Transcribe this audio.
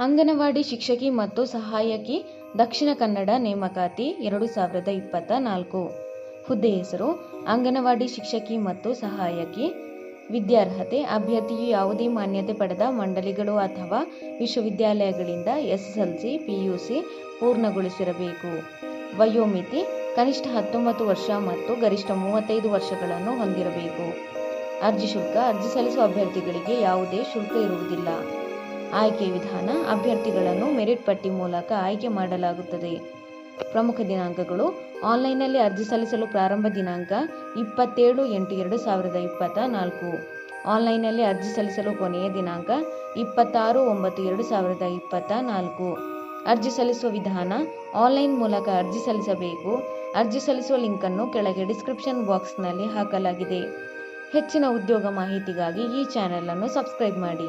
ಅಂಗನವಾಡಿ ಶಿಕ್ಷಕಿ ಮತ್ತು ಸಹಾಯಕಿ ದಕ್ಷಿಣ ಕನ್ನಡ ನೇಮಕಾತಿ ಎರಡು ಸಾವಿರದ ಇಪ್ಪತ್ತ ನಾಲ್ಕು. ಹುದ್ದೆ ಹೆಸರು ಅಂಗನವಾಡಿ ಶಿಕ್ಷಕಿ ಮತ್ತು ಸಹಾಯಕಿ. ವಿದ್ಯಾರ್ಹತೆ, ಅಭ್ಯರ್ಥಿಯು ಯಾವುದೇ ಮಾನ್ಯತೆ ಪಡೆದ ಮಂಡಳಿಗಳು ಅಥವಾ ವಿಶ್ವವಿದ್ಯಾಲಯಗಳಿಂದ ಎಸ್ಎಸ್ಎಲ್ಸಿ, ಪಿಯುಸಿ ಪೂರ್ಣಗೊಳಿಸಿರಬೇಕು. ವಯೋಮಿತಿ, ಕನಿಷ್ಠ ಹತ್ತೊಂಬತ್ತು ವರ್ಷ ಮತ್ತು ಗರಿಷ್ಠ ಮೂವತ್ತೈದು ವರ್ಷಗಳನ್ನು ಹೊಂದಿರಬೇಕು. ಅರ್ಜಿ ಶುಲ್ಕ, ಅರ್ಜಿ ಸಲ್ಲಿಸುವ ಅಭ್ಯರ್ಥಿಗಳಿಗೆ ಯಾವುದೇ ಶುಲ್ಕ ಇರುವುದಿಲ್ಲ. ಆಯ್ಕೆ ವಿಧಾನ ಅಭ್ಯರ್ಥಿಗಳನ್ನು ಮೆರಿಟ್ ಪಟ್ಟಿ ಮೂಲಕ ಆಯ್ಕೆ ಮಾಡಲಾಗುತ್ತದೆ. ಪ್ರಮುಖ ದಿನಾಂಕಗಳು ಆನ್ಲೈನ್ನಲ್ಲಿ ಅರ್ಜಿ ಸಲ್ಲಿಸಲು ಪ್ರಾರಂಭ ದಿನಾಂಕ ಇಪ್ಪತ್ತೇಳು ಎಂಟು ಎರಡು ಸಾವಿರದ ಇಪ್ಪತ್ತ ನಾಲ್ಕು. ಆನ್ಲೈನ್ನಲ್ಲಿ ಅರ್ಜಿ ಸಲ್ಲಿಸಲು ಕೊನೆಯ ದಿನಾಂಕ ಇಪ್ಪತ್ತಾರು ಒಂಬತ್ತು ಎರಡು ಸಾವಿರದ ಇಪ್ಪತ್ತ ನಾಲ್ಕು. ಅರ್ಜಿ ಸಲ್ಲಿಸುವ ವಿಧಾನ ಆನ್ಲೈನ್ ಮೂಲಕ ಅರ್ಜಿ ಸಲ್ಲಿಸಬೇಕು. ಅರ್ಜಿ ಸಲ್ಲಿಸುವ ಲಿಂಕನ್ನು ಕೆಳಗೆ ಡಿಸ್ಕ್ರಿಪ್ಷನ್ ಬಾಕ್ಸ್ನಲ್ಲಿ ಹಾಕಲಾಗಿದೆ. ಹೆಚ್ಚಿನ ಉದ್ಯೋಗ ಮಾಹಿತಿಗಾಗಿ ಈ ಚಾನೆಲ್ ಅನ್ನು ಸಬ್ಸ್ಕ್ರೈಬ್ ಮಾಡಿ.